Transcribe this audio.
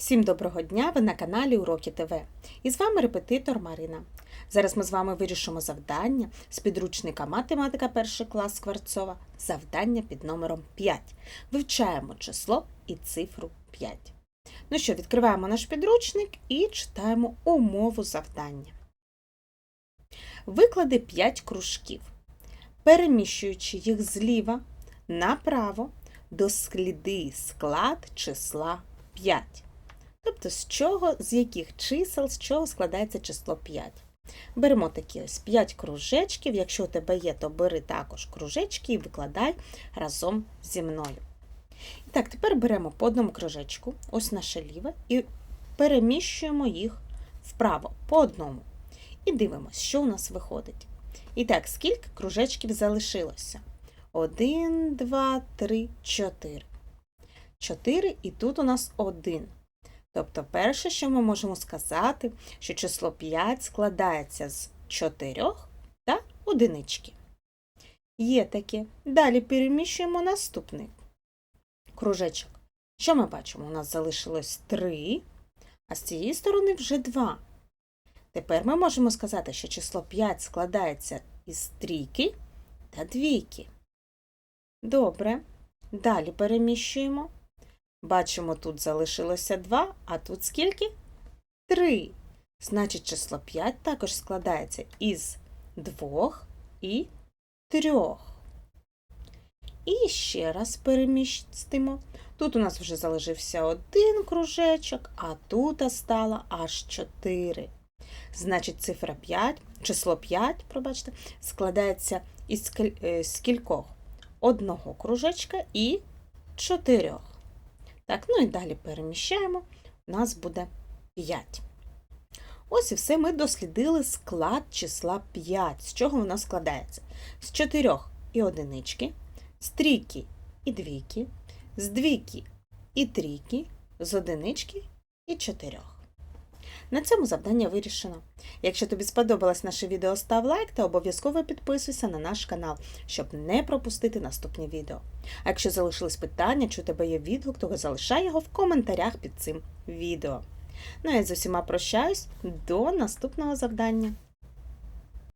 Всім доброго дня! Ви на каналі Уроки ТВ. І з вами репетитор Марина. Зараз ми з вами вирішимо завдання з підручника Математика 1 клас Скворцова. Завдання під номером 5. Вивчаємо число і цифру 5. Ну що, відкриваємо наш підручник і читаємо умову завдання. Виклади 5 кружків, переміщуючи їх зліва направо, досліди склад числа 5. Тобто, з чого, з яких чисел, з чого складається число 5. Беремо такі ось 5 кружечків. Якщо у тебе є, то бери також кружечки і викладай разом зі мною. Так, тепер беремо по одному кружечку, ось наше ліве, і переміщуємо їх вправо по одному. І дивимося, що у нас виходить. І так, скільки кружечків залишилося? Один, два, три, чотири. Чотири, і тут у нас один. Тобто, перше, що ми можемо сказати, що число 5 складається з 4 та одинички. Є таке. Далі переміщуємо наступний кружечок. Що ми бачимо? У нас залишилось 3, а з цієї сторони вже 2. Тепер ми можемо сказати, що число 5 складається із трійки та двійки. Добре. Далі переміщуємо. Бачимо, тут залишилося 2, а тут скільки? 3. Значить, число 5 також складається із 2 і 3. І ще раз перемістимо. Тут у нас вже залишився один кружечок, а тут стало аж 4. Значить, цифра 5, число 5, пробачте, складається із е, кількох? Одного кружечка і чотирьох. Так, ну і далі переміщаємо. У нас буде 5. Ось і все ми дослідили склад числа 5. З чого воно складається? З 4 і одинички, з трійки і двійки, з двійки і трійки, з одинички і чотирьох. На цьому завдання вирішено. Якщо тобі сподобалось наше відео, став лайк та обов'язково підписуйся на наш канал, щоб не пропустити наступні відео. А якщо залишились питання, чи у тебе є відгук, то залишай його в коментарях під цим відео. Ну я з усіма прощаюсь до наступного завдання.